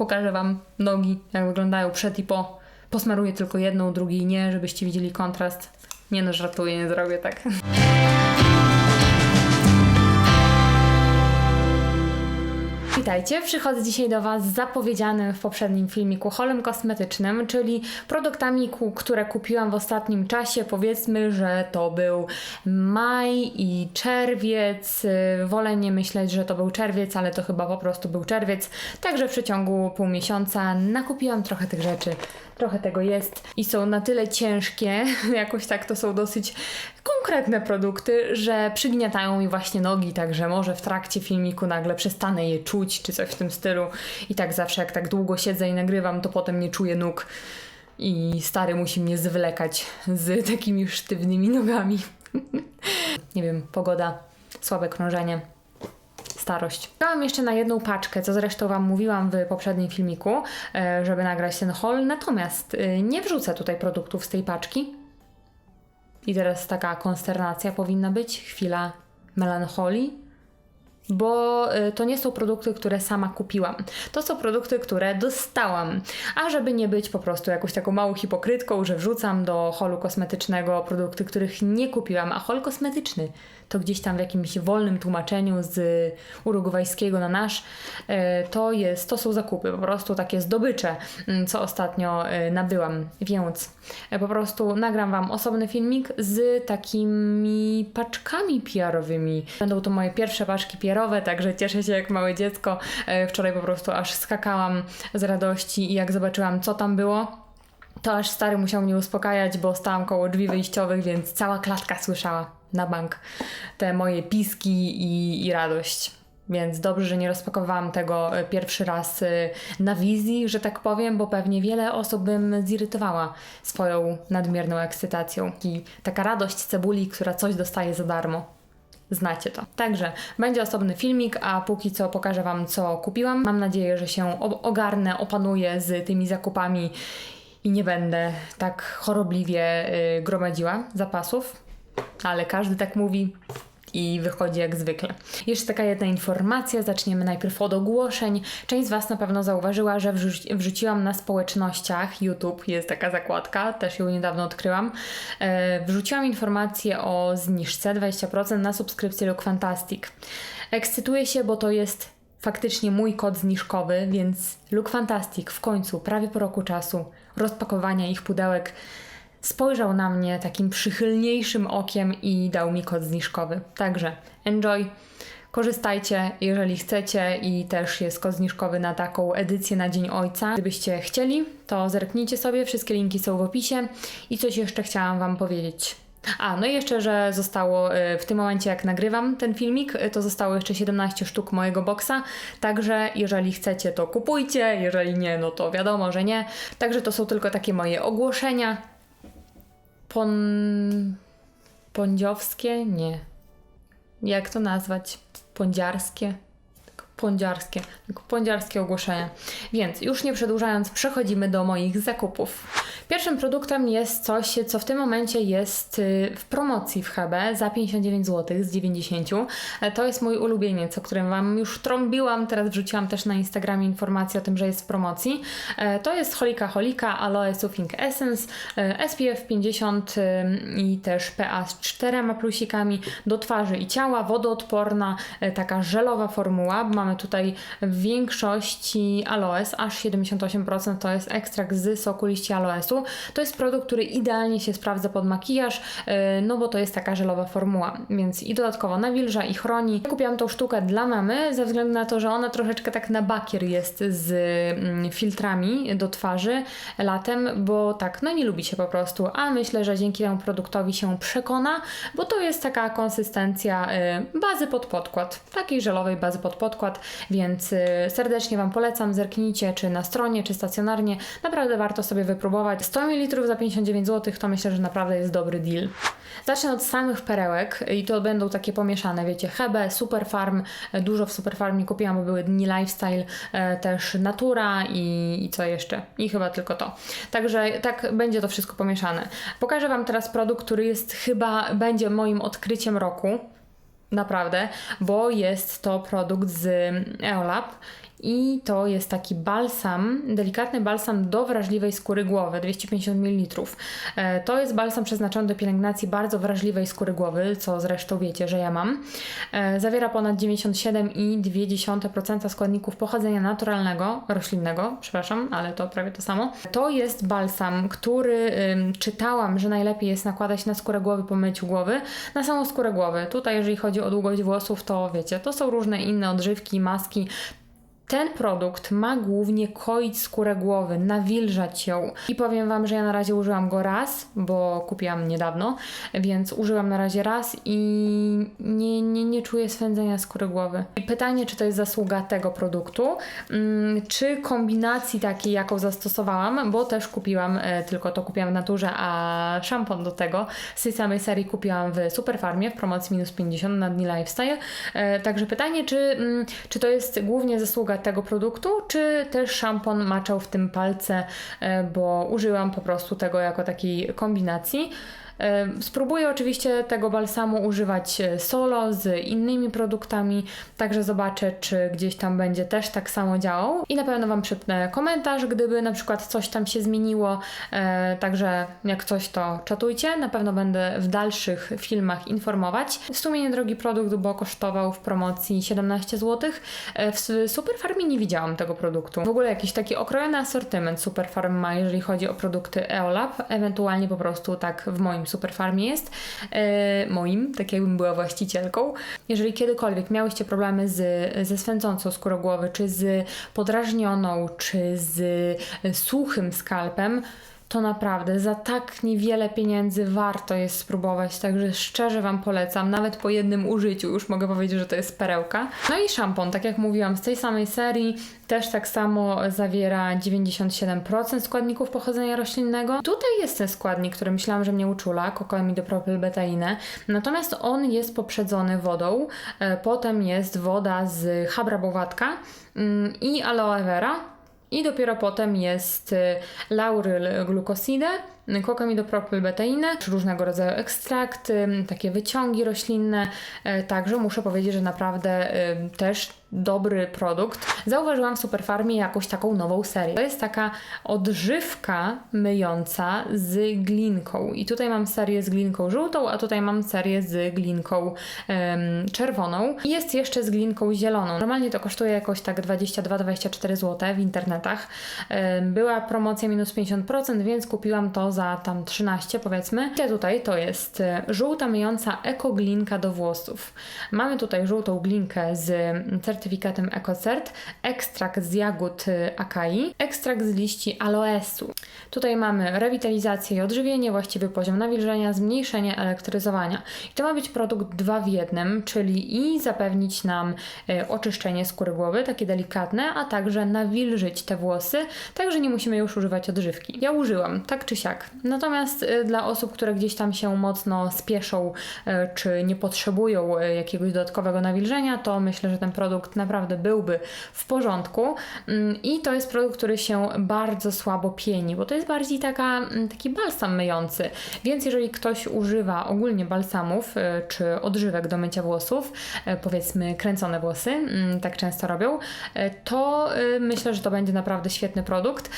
pokażę Wam nogi, jak wyglądają przed i po. Posmaruję tylko jedną, drugiej nie, żebyście widzieli kontrast. Nie no, żartuję, nie zrobię tak. Witajcie, przychodzę dzisiaj do Was z zapowiedzianym w poprzednim filmiku holem kosmetycznym, czyli produktami, które kupiłam w ostatnim czasie. Powiedzmy, że to był maj i czerwiec. Wolę nie myśleć, że to był czerwiec, ale to chyba po prostu był czerwiec. Także w przeciągu pół miesiąca nakupiłam trochę tych rzeczy. Trochę tego jest i są na tyle ciężkie, jakoś tak to są dosyć konkretne produkty, że przygniatają mi właśnie nogi, także może w trakcie filmiku nagle przestanę je czuć, czy coś w tym stylu. I tak zawsze, jak tak długo siedzę i nagrywam, to potem nie czuję nóg. I stary musi mnie zwlekać z takimi sztywnymi nogami. nie wiem, pogoda, słabe krążenie starość. Czekałam jeszcze na jedną paczkę, co zresztą Wam mówiłam w poprzednim filmiku, e, żeby nagrać ten haul, natomiast e, nie wrzucę tutaj produktów z tej paczki. I teraz taka konsternacja powinna być, chwila melancholii, bo y, to nie są produkty, które sama kupiłam. To są produkty, które dostałam. A żeby nie być po prostu jakąś taką małą hipokrytką, że wrzucam do holu kosmetycznego produkty, których nie kupiłam, a hol kosmetyczny to gdzieś tam w jakimś wolnym tłumaczeniu z urugwajskiego na nasz, y, to jest, to są zakupy, po prostu takie zdobycze, mm, co ostatnio y, nabyłam, więc y, po prostu nagram Wam osobny filmik z takimi paczkami PR-owymi. Będą to moje pierwsze paczki PR-owe, także cieszę się jak małe dziecko. E, Wczoraj po prostu aż skakałam z radości i jak zobaczyłam co tam było, to aż stary musiał mnie uspokajać, bo stałam koło drzwi wyjściowych, więc cała klatka słyszała na bank te moje piski i, i radość. Więc dobrze, że nie rozpakowałam tego e, pierwszy raz e, na wizji, że tak powiem, bo pewnie wiele osób bym zirytowała swoją nadmierną ekscytacją. I taka radość cebuli, która coś dostaje za darmo. Znacie to. Także będzie osobny filmik, a póki co pokażę Wam, co kupiłam. Mam nadzieję, że się ogarnę, opanuję z tymi zakupami i nie będę tak chorobliwie y, gromadziła zapasów, ale każdy tak mówi. I wychodzi jak zwykle. Jeszcze taka jedna informacja, zaczniemy najpierw od ogłoszeń. Część z Was na pewno zauważyła, że wrzuci- wrzuciłam na społecznościach YouTube, jest taka zakładka, też ją niedawno odkryłam. E, wrzuciłam informację o zniżce 20% na subskrypcję Look Fantastic. Ekscytuję się, bo to jest faktycznie mój kod zniżkowy, więc Look Fantastic w końcu, prawie po roku czasu rozpakowania ich pudełek, spojrzał na mnie takim przychylniejszym okiem i dał mi kod zniżkowy. Także enjoy, korzystajcie, jeżeli chcecie i też jest kod zniżkowy na taką edycję na Dzień Ojca. Gdybyście chcieli, to zerknijcie sobie, wszystkie linki są w opisie i coś jeszcze chciałam Wam powiedzieć. A, no i jeszcze, że zostało y, w tym momencie, jak nagrywam ten filmik, y, to zostało jeszcze 17 sztuk mojego boksa. Także jeżeli chcecie, to kupujcie, jeżeli nie, no to wiadomo, że nie. Także to są tylko takie moje ogłoszenia. Pon. Pądziowskie? Nie. Jak to nazwać? Pądziarskie? Pądziarskie, pądziarskie ogłoszenia. Więc już nie przedłużając, przechodzimy do moich zakupów. Pierwszym produktem jest coś, co w tym momencie jest y, w promocji w HB za 59 zł z 90. E, To jest mój ulubieniec, o którym Wam już trąbiłam. Teraz wrzuciłam też na Instagramie informację o tym, że jest w promocji. E, To jest Holika Holika Aloe Soothing Essence e, SPF 50 y, i też PA z czterema plusikami do twarzy i ciała, wodoodporna, taka żelowa formuła. Mamy tutaj w większości aloes, aż 78% to jest ekstrakt z soku liści aloesu. To jest produkt, który idealnie się sprawdza pod makijaż, e, no bo to jest taka żelowa formuła, więc i dodatkowo nawilża i chroni. Kupiłam tą sztukę dla mamy, ze względu na to, że ona troszeczkę tak na bakier jest z mm, filtrami do twarzy latem, bo tak, no nie lubi się po prostu, a myślę, że dzięki temu produktowi się przekona, bo to jest taka konsystencja y, bazy pod podkład, takiej żelowej bazy pod podkład, więc y, serdecznie Wam polecam, zerknijcie czy na stronie, czy stacjonarnie, naprawdę warto sobie wypróbować. 100 ml za 59 zł to myślę, że naprawdę jest dobry deal. Zacznę od samych perełek i to będą takie pomieszane, wiecie, Hebe, Superfarm, dużo w Superfarmie kupiłam, bo były dni lifestyle, e, też Natura i, i co jeszcze? I chyba tylko to. Także tak będzie to wszystko pomieszane. Pokażę Wam teraz produkt, który jest chyba, będzie moim odkryciem roku. Naprawdę, bo jest to produkt z Eolab i to jest taki balsam, delikatny balsam do wrażliwej skóry głowy, 250 ml. E, To jest balsam przeznaczony do pielęgnacji bardzo wrażliwej skóry głowy, co zresztą wiecie, że ja mam. E, Zawiera ponad 97,2% składników pochodzenia naturalnego, roślinnego, przepraszam, ale to prawie to samo. To jest balsam, który czytałam, że najlepiej jest nakładać na skórę głowy po myciu głowy, na samą skórę głowy. Tutaj, jeżeli chodzi o długość włosów, to wiecie, to są różne inne odżywki, maski. Ten produkt ma głównie koić skórę głowy, nawilżać ją. I powiem Wam, że ja na razie użyłam go raz, bo kupiłam niedawno, więc użyłam na razie raz i nie, nie, nie czuję swędzenia skóry głowy. Pytanie, czy to jest zasługa tego produktu, mm, czy kombinacji takiej, jaką zastosowałam, bo też kupiłam, e, tylko to kupiłam w naturze, a szampon do tego z tej samej serii kupiłam w Superfarmie w promocji minus 50 na dni lifestyle. E, Także pytanie, czy, mm, czy to jest głównie zasługa tego produktu, czy też szampon maczał w tym palce, e, bo użyłam po prostu tego jako takiej kombinacji. Spróbuję oczywiście tego balsamu używać e, solo z innymi produktami, także zobaczę, czy gdzieś tam będzie też tak samo działał. I na pewno Wam przypnę komentarz, gdyby na przykład coś tam się zmieniło. E, Także jak coś, to czatujcie. Na pewno będę w dalszych filmach informować. W sumie niedrogi produkt, bo kosztował w promocji 17 zł. E, W Superfarmie nie widziałam tego produktu. W ogóle jakiś taki okrojony asortyment Superfarm ma, jeżeli chodzi o produkty Eolab, ewentualnie po prostu tak w moim Superfarmie jest. E, moim, tak jakbym była właścicielką. Jeżeli kiedykolwiek miałyście problemy z, ze swędzącą skórą głowy, czy z podrażnioną, czy z e, suchym skalpem, to naprawdę za tak niewiele pieniędzy warto jest spróbować, także szczerze Wam polecam, nawet po jednym użyciu już mogę powiedzieć, że to jest perełka. No i szampon, tak jak mówiłam, z tej samej serii też tak samo zawiera 97% składników pochodzenia roślinnego. Tutaj jest ten składnik, który myślałam, że mnie uczula, kokoamidopropylbetainę, natomiast on jest poprzedzony wodą, e, potem jest woda z habrabowatka mm, i aloe vera, i dopiero potem jest y, lauryl glucoside, kokamidopropylbeteinę, czy różnego rodzaju ekstrakty, takie wyciągi roślinne. E, Także muszę powiedzieć, że naprawdę y, też dobry produkt. Zauważyłam w Superfarmie jakąś taką nową serię. To jest taka odżywka myjąca z glinką. I tutaj mam serię z glinką żółtą, a tutaj mam serię z glinką em, czerwoną. I jest jeszcze z glinką zieloną. Normalnie to kosztuje jakoś tak 22-24 zł w internetach. Em, Była promocja minus 50%, więc kupiłam to za tam 13 powiedzmy. I tutaj to jest e, żółta myjąca ekoglinka do włosów. Mamy tutaj żółtą glinkę z certyfikatem EcoCert, ekstrakt z jagód y, akai, ekstrakt z liści aloesu. Tutaj mamy rewitalizację i odżywienie, właściwy poziom nawilżenia, zmniejszenie elektryzowania. I to ma być produkt dwa w jednym, czyli i zapewnić nam y, oczyszczenie skóry głowy, takie delikatne, a także nawilżyć te włosy, także nie musimy już używać odżywki. Ja użyłam, tak czy siak. Natomiast y, dla osób, które gdzieś tam się mocno spieszą, y, czy nie potrzebują y, jakiegoś dodatkowego nawilżenia, to myślę, że ten produkt naprawdę byłby w porządku. Mm, I to jest produkt, który się bardzo słabo pieni, bo to jest bardziej taka, mm, taki balsam myjący. Więc jeżeli ktoś używa ogólnie balsamów czy odżywek do mycia włosów, powiedzmy kręcone włosy, mm, tak często robią, to myślę, że to będzie naprawdę świetny produkt.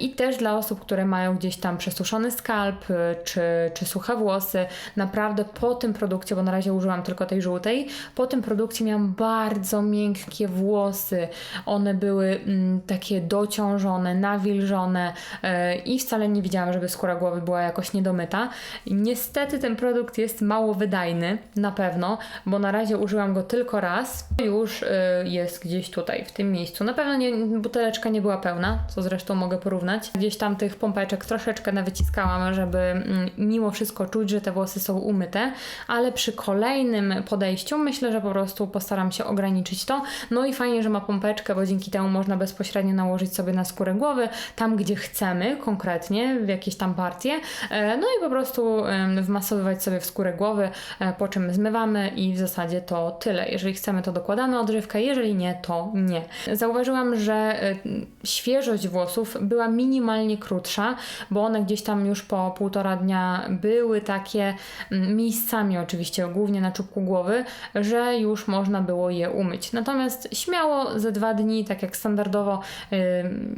I też dla osób, które mają gdzieś tam przesuszony skalp y, czy, czy suche włosy, naprawdę po tym produkcie, bo na razie użyłam tylko tej żółtej, po tym produkcie miałam bardzo miękkie włosy. One były mm, takie dociążone, nawilżone y, i wcale nie widziałam, żeby skóra głowy była jakoś niedomyta. Niestety ten produkt jest mało wydajny, na pewno, bo na razie użyłam go tylko raz. Już y, jest gdzieś tutaj, w tym miejscu. Na pewno nie, buteleczka nie była pełna, co zresztą mogę porównać. Gdzieś tam tych pompeczek troszeczkę nawyciskałam, żeby mm, mimo wszystko czuć, że te włosy są umyte, ale przy kolejnym podejściu myślę, że po prostu postaram się ograniczyć to. No i fajnie, że ma pompeczkę, bo dzięki temu można bezpośrednio nałożyć sobie na skórę głowy, tam gdzie chcemy konkretnie, w jakieś tam partie, e, no i po prostu wmasowywać sobie w skórę głowy, e, po czym zmywamy i w zasadzie to tyle. Jeżeli chcemy, to dokładamy odżywkę, jeżeli nie, to nie. Zauważyłam, że e, świeżość włosów była minimalnie krótsza, bo one gdzieś tam już po półtora dnia były takie mm, miejscami oczywiście, głównie na czubku głowy, że już można było je umyć. Natomiast śmiało ze dwa dni, tak jak standardowo y,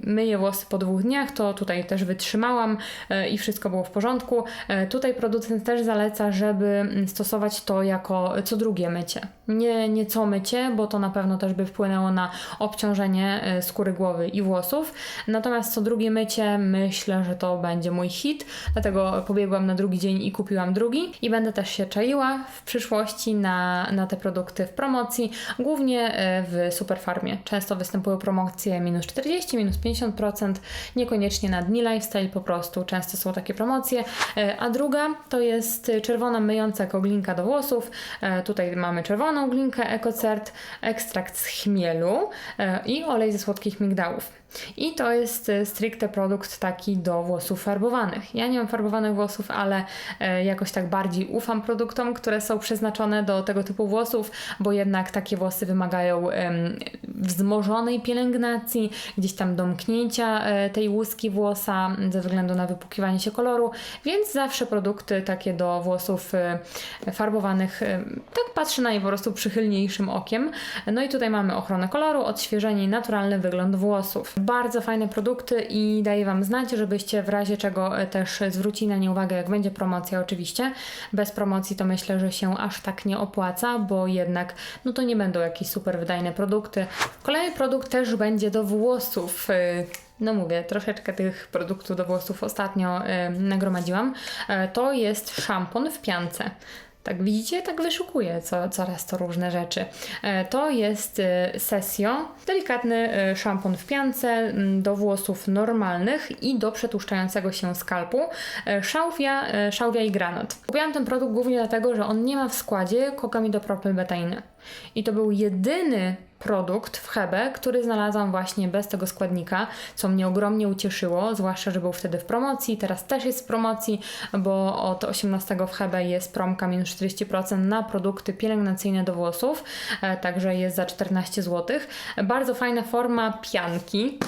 myję włosy po dwóch dniach, to tutaj też wytrzymałam y, i wszystko było w porządku. Y, tutaj producent też zaleca, żeby stosować to jako co drugie mycie. Nie, nie co mycie, bo to na pewno też by wpłynęło na obciążenie skóry głowy i włosów. Natomiast co drugie mycie myślę, że to będzie mój hit, dlatego pobiegłam na drugi dzień i kupiłam drugi i będę też się czaiła w przyszłości na, na te produkty w promocji, głównie y, w Superfarmie. Często występują promocje minus 40, minus 50%, niekoniecznie na dni lifestyle, po prostu często są takie promocje. Y, A druga to jest czerwona myjąca koglinka do włosów. E, Tutaj mamy czerwoną glinkę EcoCert, ekstrakt z chmielu e, i olej ze słodkich migdałów. I to jest e, stricte produkt taki do włosów farbowanych. Ja nie mam farbowanych włosów, ale e, jakoś tak bardziej ufam produktom, które są przeznaczone do tego typu włosów, bo jednak takie włosy wymagają wzmożonej pielęgnacji, gdzieś tam domknięcia e, tej łuski włosa ze względu na wypukiwanie się koloru, więc zawsze produkty takie do włosów farbowanych, tak patrzę na nie po prostu przychylniejszym okiem. No i tutaj mamy ochronę koloru, odświeżenie i naturalny wygląd włosów. Bardzo fajne produkty i daję Wam znać, żebyście w razie czego e, też zwrócili na nie uwagę, jak będzie promocja oczywiście. Bez promocji to myślę, że się aż tak nie opłaca, bo jednak no to nie będą jakieś super wydajne produkty. Kolejny produkt też będzie do włosów. e, no mówię, troszeczkę tych produktów do włosów ostatnio e, nagromadziłam. To jest szampon w piance. Tak widzicie, tak wyszukuję co, coraz to różne rzeczy. E, To jest e, Sesio, delikatny e, szampon w piance do włosów normalnych i do przetłuszczającego się skalpu. Szałwia, szałwia i granat. Kupiłam ten produkt głównie dlatego, że on nie ma w składzie kokamidopropylbetainy. I to był jedyny produkt w Hebe, który znalazłam właśnie bez tego składnika, co mnie ogromnie ucieszyło, zwłaszcza, że był wtedy w promocji, teraz też jest w promocji, bo od 18 w Hebe jest promka minus 40% na produkty pielęgnacyjne do włosów, e, także jest za 14 zł. Bardzo fajna forma pianki,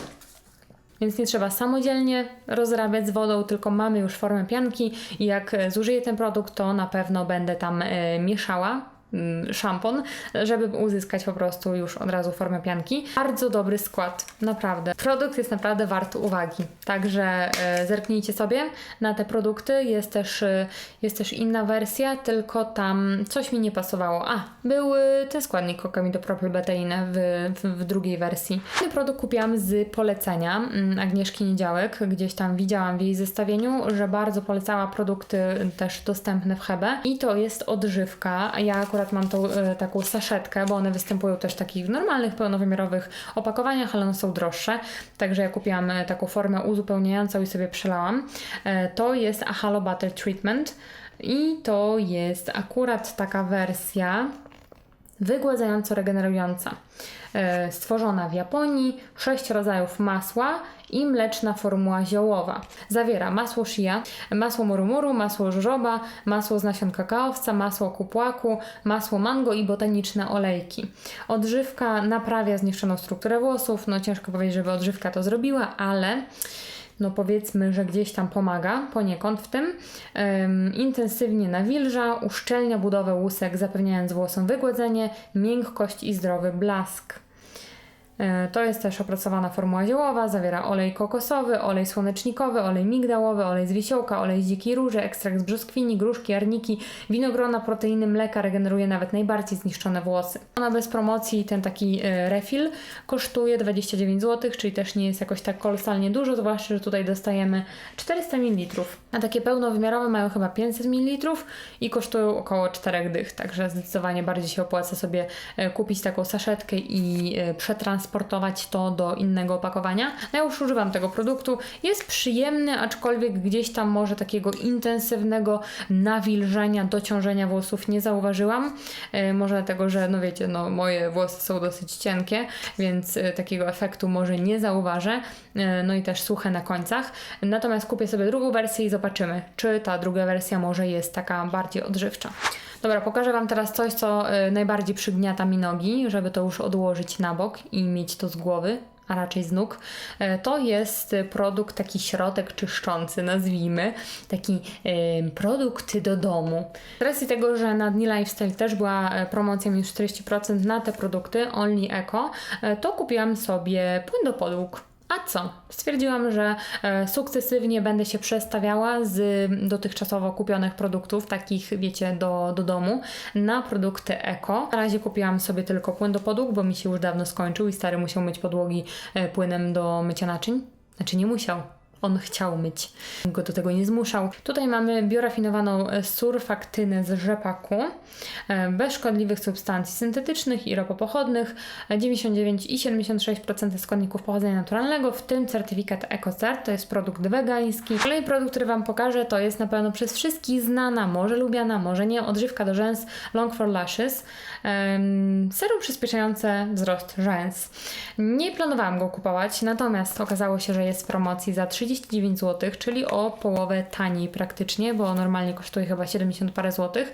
więc nie trzeba samodzielnie rozrabiać z wodą, tylko mamy już formę pianki i jak e, zużyję ten produkt, to na pewno będę tam e, mieszała szampon, żeby uzyskać po prostu już od razu formę pianki. Bardzo dobry skład, naprawdę. Produkt jest naprawdę wart uwagi, także e, zerknijcie sobie na te produkty. Jest też, e, jest też inna wersja, tylko tam coś mi nie pasowało. A, był ten składnik kokamidopropylbeteinę w, w, w drugiej wersji. Ten produkt kupiłam z polecenia mm, Agnieszki Niedziałek. Gdzieś tam widziałam w jej zestawieniu, że bardzo polecała produkty też dostępne w Hebe. I to jest odżywka. Ja akurat mam tą e, taką saszetkę, bo one występują też w takich normalnych, pełnowymiarowych opakowaniach, ale one są droższe. Także ja kupiłam e, taką formę uzupełniającą i sobie przelałam. E, to jest Ahalo Butter Treatment. I to jest akurat taka wersja wygładzająco regenerująca. E, Stworzona w Japonii, sześć rodzajów masła i mleczna formuła ziołowa. Zawiera masło shia, masło murumuru, masło żożoba, masło z nasion kakaowca, masło kupłaku, masło mango i botaniczne olejki. Odżywka naprawia zniszczoną strukturę włosów. No ciężko powiedzieć, żeby odżywka to zrobiła, ale no powiedzmy, że gdzieś tam pomaga poniekąd w tym. Ym, intensywnie nawilża, uszczelnia budowę łusek, zapewniając włosom wygładzenie, miękkość i zdrowy blask. E, To jest też opracowana formuła ziołowa, zawiera olej kokosowy, olej słonecznikowy, olej migdałowy, olej z wisiołka, olej z dzikiej róży, ekstrakt z brzoskwini, gruszki, arniki, winogrona, proteiny, mleka, regeneruje nawet najbardziej zniszczone włosy. Ona bez promocji, ten taki e, refill kosztuje 29 zł, czyli też nie jest jakoś tak kolosalnie dużo, zwłaszcza, że tutaj dostajemy 400 ml. A takie pełnowymiarowe mają chyba 500 ml i kosztują około 4 dych, także zdecydowanie bardziej się opłaca sobie e, kupić taką saszetkę i e, przetransportować to do innego opakowania. No ja już używam tego produktu. Jest przyjemny, aczkolwiek gdzieś tam może takiego intensywnego nawilżenia, dociążenia włosów nie zauważyłam. E, może dlatego, że no wiecie, no moje włosy są dosyć cienkie, więc e, takiego efektu może nie zauważę. E, no i też suche na końcach. Natomiast kupię sobie drugą wersję i zobaczymy, czy ta druga wersja może jest taka bardziej odżywcza. Dobra, pokażę Wam teraz coś, co y, najbardziej przygniata mi nogi, żeby to już odłożyć na bok i mieć to z głowy. a raczej z nóg, e, to jest produkt, taki środek czyszczący, nazwijmy, taki e, produkt do domu. Z racji tego, że na Dni Lifestyle też była promocja minus 40% na te produkty, Only Eco, e, to kupiłam sobie płyn do podłóg. A co? Stwierdziłam, że e, sukcesywnie będę się przestawiała z dotychczasowo kupionych produktów, takich wiecie, do, do domu, na produkty eko. Na razie kupiłam sobie tylko płyn do podłóg, bo mi się już dawno skończył i stary musiał myć podłogi e, płynem do mycia naczyń. Znaczy nie musiał, on chciał myć, go do tego nie zmuszał. Tutaj mamy biorafinowaną e, surfaktynę z rzepaku, e, bez szkodliwych substancji syntetycznych i ropopochodnych, e, 99 i 76% składników pochodzenia naturalnego, w tym certyfikat EcoCert, to jest produkt wegański. Kolejny produkt, który Wam pokażę, to jest na pewno przez wszystkich znana, może lubiana, może nie, odżywka do rzęs Long for Lashes, serum przyspieszające wzrost rzęs. Nie planowałam go kupować, natomiast okazało się, że jest w promocji za 39 zł, czyli o połowę taniej praktycznie, bo normalnie kosztuje chyba 70 parę złotych,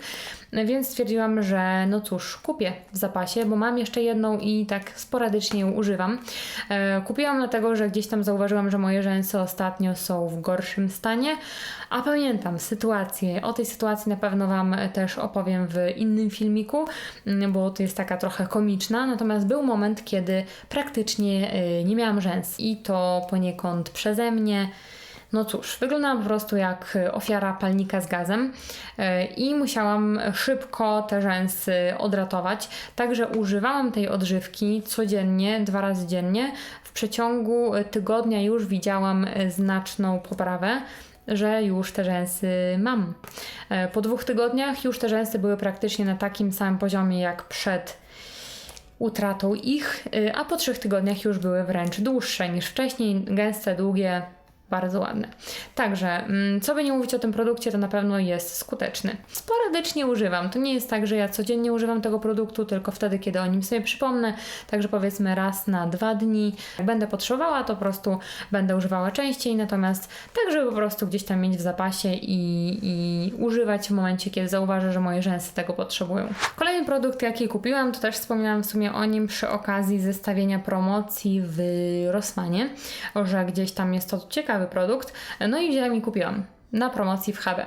więc stwierdziłam, że no cóż, kupię w zapasie, bo mam jeszcze jedną i tak sporadycznie ją używam. E, kupiłam dlatego, że gdzieś tam zauważyłam, że moje rzęsy ostatnio są w gorszym stanie, a pamiętam sytuację, o tej sytuacji na pewno Wam też opowiem w innym filmiku, mm, bo to jest taka trochę komiczna, natomiast był moment, kiedy praktycznie y, nie miałam rzęs i to poniekąd przeze mnie. No cóż, wyglądałam po prostu jak ofiara palnika z gazem y, i musiałam szybko te rzęsy odratować. Także używałam tej odżywki codziennie, dwa razy dziennie. W przeciągu tygodnia już widziałam znaczną poprawę że już te rzęsy mam. E, Po dwóch tygodniach już te rzęsy były praktycznie na takim samym poziomie jak przed utratą ich, a po trzech tygodniach już były wręcz dłuższe niż wcześniej, gęste, długie, bardzo ładne. Także, mm, co by nie mówić o tym produkcie, to na pewno jest skuteczny. Sporadycznie używam. To nie jest tak, że ja codziennie używam tego produktu, tylko wtedy, kiedy o nim sobie przypomnę. Także powiedzmy raz na dwa dni. Jak będę potrzebowała, to po prostu będę używała częściej, natomiast tak, żeby po prostu gdzieś tam mieć w zapasie i, i używać w momencie, kiedy zauważę, że moje rzęsy tego potrzebują. Kolejny produkt, jaki kupiłam, to też wspominałam w sumie o nim przy okazji zestawienia promocji w Rossmanie, że gdzieś tam jest to ciekawy produkt. No i wzięłam i kupiłam na promocji w HB.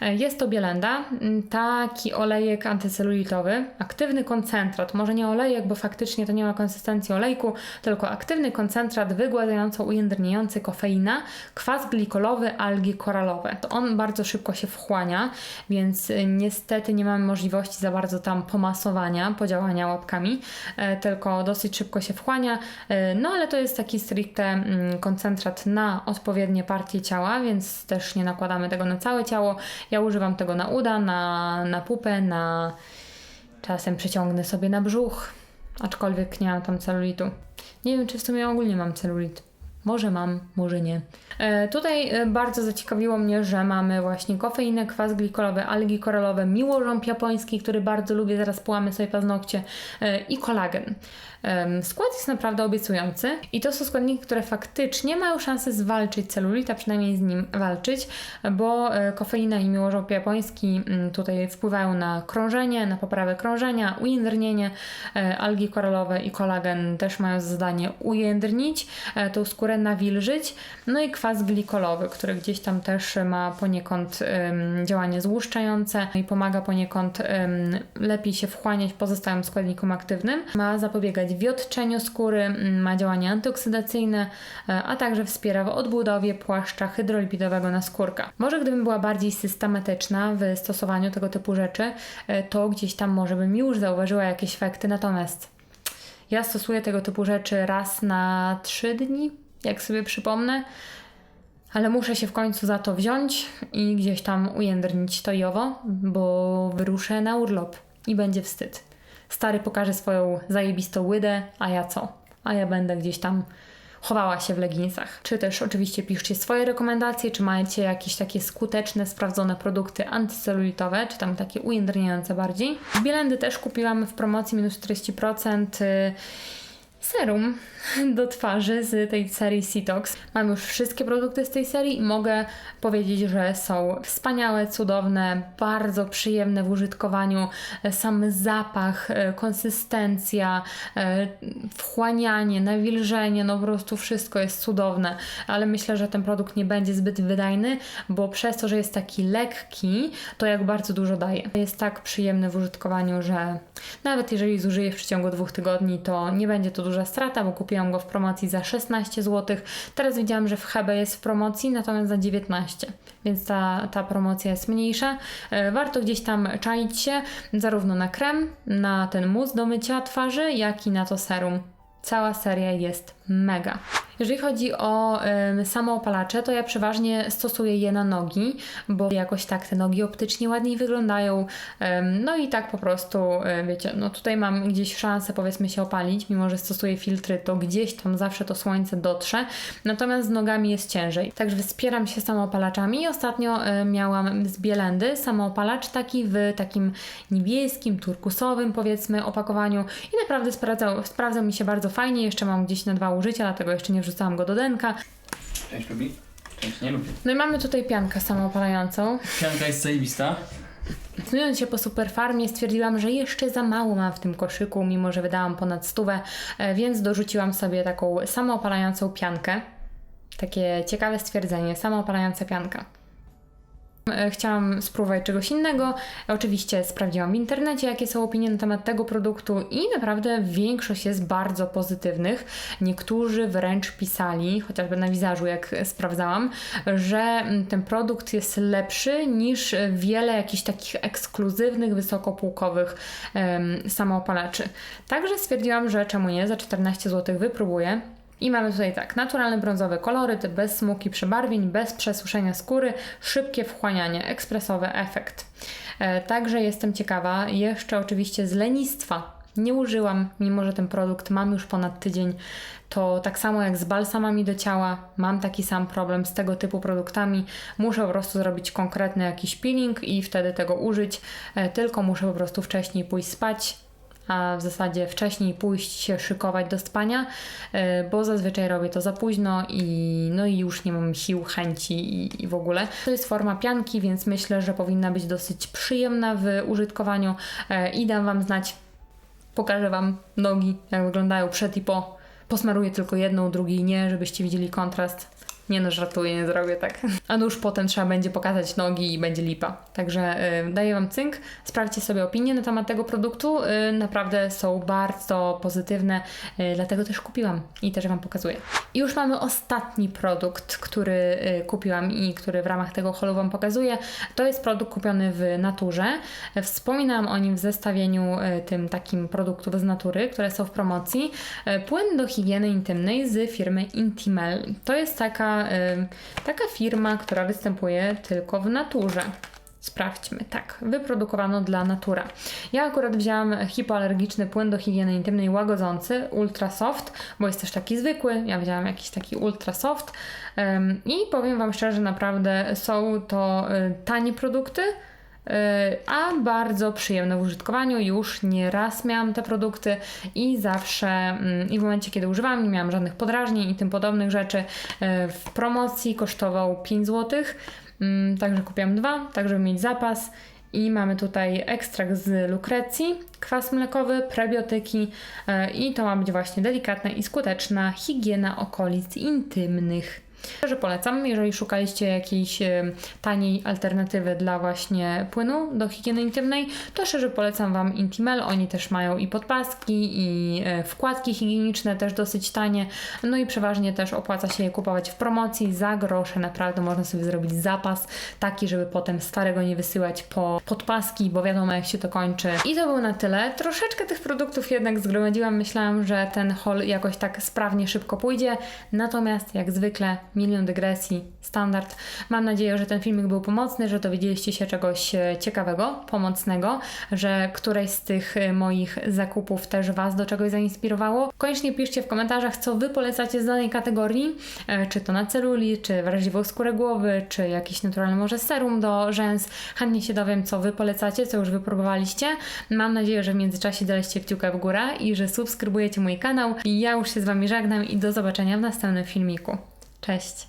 Jest to Bielenda, taki olejek antycelulitowy, aktywny koncentrat, może nie olejek, bo faktycznie to nie ma konsystencji olejku, tylko aktywny koncentrat wygładzająco ujędrniający kofeina, kwas glikolowy, algi koralowe. To on bardzo szybko się wchłania, więc y, niestety nie mamy możliwości za bardzo tam pomasowania, podziałania łapkami, e, tylko dosyć szybko się wchłania, e, no ale to jest taki stricte mm, koncentrat na odpowiednie partie ciała, więc też nie nakładamy tego na całe ciało. Ja używam tego na uda, na, na pupę, na czasem przyciągnę sobie na brzuch, aczkolwiek nie mam tam celulitu. Nie wiem, czy w sumie ogólnie mam celulit. Może mam, może nie. E, tutaj e, bardzo zaciekawiło mnie, że mamy właśnie kofeinę, kwas glikolowy, algi koralowe, miłożąb japoński, który bardzo lubię, zaraz połamy sobie paznokcie e, i kolagen. Skład jest naprawdę obiecujący i to są składniki, które faktycznie mają szansę zwalczyć celulit, a przynajmniej z nim walczyć, bo e, kofeina i miłożąb japoński mm, tutaj wpływają na krążenie, na poprawę krążenia, ujędrnienie. E, Algi koralowe i kolagen też mają za zadanie ujędrnić, e, tą skórę nawilżyć. No i kwas glikolowy, który gdzieś tam też ma poniekąd działanie złuszczające i pomaga poniekąd lepiej się wchłaniać pozostałym składnikom aktywnym. Ma zapobiegać wiotczeniu skóry, m, ma działanie antyoksydacyjne, e, a także wspiera w odbudowie płaszcza hydrolipidowego na skórka. Może gdybym była bardziej systematyczna w stosowaniu tego typu rzeczy, e, to gdzieś tam może bym już zauważyła jakieś efekty, natomiast ja stosuję tego typu rzeczy raz na trzy dni, jak sobie przypomnę, ale muszę się w końcu za to wziąć i gdzieś tam ujędrnić to i owo, bo wyruszę na urlop i będzie wstyd. Stary pokaże swoją zajebistą łydę, a ja co? A ja będę gdzieś tam chowała się w leginsach. Czy też oczywiście piszcie swoje rekomendacje, czy macie jakieś takie skuteczne, sprawdzone produkty antycelulitowe, czy tam takie ujędrniające bardziej. Bielendy też kupiłam w promocji minus 40%. Serum do twarzy z tej serii Cetox. Mam już wszystkie produkty z tej serii i mogę powiedzieć, że są wspaniałe, cudowne, bardzo przyjemne w użytkowaniu. Sam zapach, e, konsystencja, e, wchłanianie, nawilżenie, no po prostu wszystko jest cudowne, ale myślę, że ten produkt nie będzie zbyt wydajny, bo przez to, że jest taki lekki, to jak bardzo dużo daje. Jest tak przyjemny w użytkowaniu, że nawet jeżeli zużyję w przeciągu dwóch tygodni, to nie będzie to duża strata, bo kupiłam go w promocji za 16 zł. Teraz widziałam, że w Hebe jest w promocji, natomiast za 19, więc ta, ta promocja jest mniejsza. E, Warto gdzieś tam czaić się zarówno na krem, na ten mus do mycia twarzy, jak i na to serum. Cała seria jest mega. Jeżeli chodzi o y, samoopalacze, to ja przeważnie stosuję je na nogi, bo jakoś tak te nogi optycznie ładniej wyglądają. Ym, no i tak po prostu, y, wiecie, no tutaj mam gdzieś szansę powiedzmy się opalić, mimo że stosuję filtry, to gdzieś tam zawsze to słońce dotrze, natomiast z nogami jest ciężej. Także wspieram się samoopalaczami ostatnio y, miałam z Bielendy samoopalacz taki w takim niebieskim, turkusowym powiedzmy opakowaniu i naprawdę sprawdzał, sprawdzał mi się bardzo fajnie, jeszcze mam gdzieś na dwa użycia, dlatego jeszcze nie wrzucałam go do denka. Część lubi? Część nie lubi. No i mamy tutaj piankę samoopalającą. Pianka jest zajebista. Znując się po superfarmie, stwierdziłam, że jeszcze za mało mam w tym koszyku, mimo że wydałam ponad stówę, e, więc dorzuciłam sobie taką samoopalającą piankę. Takie ciekawe stwierdzenie, samoopalająca pianka. E, Chciałam spróbować czegoś innego. Oczywiście sprawdziłam w internecie, jakie są opinie na temat tego produktu, i naprawdę większość jest bardzo pozytywnych. Niektórzy wręcz pisali, chociażby na wizerzu, jak sprawdzałam, że mm, ten produkt jest lepszy niż wiele jakichś takich ekskluzywnych, wysokopółkowych em, samoopalaczy. Także stwierdziłam, że czemu nie, za 14 zł wypróbuję. I mamy tutaj tak, naturalny brązowy koloryt, bez smuki przebarwień, bez przesuszenia skóry, szybkie wchłanianie, ekspresowy efekt. E, także jestem ciekawa, jeszcze oczywiście z lenistwa nie użyłam, mimo że ten produkt mam już ponad tydzień, to tak samo jak z balsamami do ciała, mam taki sam problem z tego typu produktami. Muszę po prostu zrobić konkretny jakiś peeling i wtedy tego użyć, e, tylko muszę po prostu wcześniej pójść spać, a w zasadzie wcześniej pójść się szykować do spania, e, bo zazwyczaj robię to za późno i no i już nie mam sił, chęci i, i w ogóle. To jest forma pianki, więc myślę, że powinna być dosyć przyjemna w użytkowaniu e, i dam Wam znać, pokażę Wam nogi, jak wyglądają przed i po. Posmaruję tylko jedną, drugiej nie, żebyście widzieli kontrast. Nie no, żartuję, nie zrobię tak. A nuż potem trzeba będzie pokazać nogi i będzie lipa. Także y, daję Wam cynk. Sprawdźcie sobie opinie na temat tego produktu. Y, naprawdę są bardzo pozytywne, y, dlatego też kupiłam i też Wam pokazuję. I już mamy ostatni produkt, który y, kupiłam i który w ramach tego holu Wam pokazuję. To jest produkt kupiony w naturze. Wspominałam o nim w zestawieniu y, tym takim produktów z natury, które są w promocji. Y, Płyn do higieny intymnej z firmy Intimel. To jest taka, taka firma, która występuje tylko w naturze. Sprawdźmy, tak, wyprodukowano dla Natura. Ja akurat wzięłam hipoalergiczny płyn do higieny intymnej łagodzący, Ultra Soft, bo jest też taki zwykły, ja wzięłam jakiś taki Ultra Soft i powiem Wam szczerze, naprawdę są to y, tanie produkty, a bardzo przyjemne w użytkowaniu. Już nie raz miałam te produkty i zawsze, mm, i w momencie, kiedy używałam, nie miałam żadnych podrażnień i tym podobnych rzeczy. Y, W promocji kosztował 5 zł, mm, także kupiłam dwa, tak żeby mieć zapas. I mamy tutaj ekstrakt z lukrecji, kwas mlekowy, prebiotyki y, i to ma być właśnie delikatna i skuteczna higiena okolic intymnych. Że polecam, jeżeli szukaliście jakiejś e, taniej alternatywy dla właśnie płynu do higieny intymnej, to szczerze polecam Wam Intimel. Oni też mają i podpaski, i e, wkładki higieniczne też dosyć tanie. No i przeważnie też opłaca się je kupować w promocji za grosze. Naprawdę można sobie zrobić zapas taki, żeby potem starego nie wysyłać po podpaski, bo wiadomo jak się to kończy. I to było na tyle. Troszeczkę tych produktów jednak zgromadziłam. Myślałam, że ten haul jakoś tak sprawnie, szybko pójdzie. Natomiast jak zwykle milion dygresji, standard. Mam nadzieję, że ten filmik był pomocny, że dowiedzieliście się czegoś e, ciekawego, pomocnego, że któreś z tych e, moich zakupów też Was do czegoś zainspirowało. Koniecznie piszcie w komentarzach, co Wy polecacie z danej kategorii, e, czy to na celuli, czy wrażliwą skórę głowy, czy jakiś naturalny może serum do rzęs. Chętnie się dowiem, co Wy polecacie, co już wypróbowaliście. Mam nadzieję, że w międzyczasie daliście kciuka w górę i że subskrybujecie mój kanał. Ja już się z Wami żegnam i do zobaczenia w następnym filmiku. Cześć.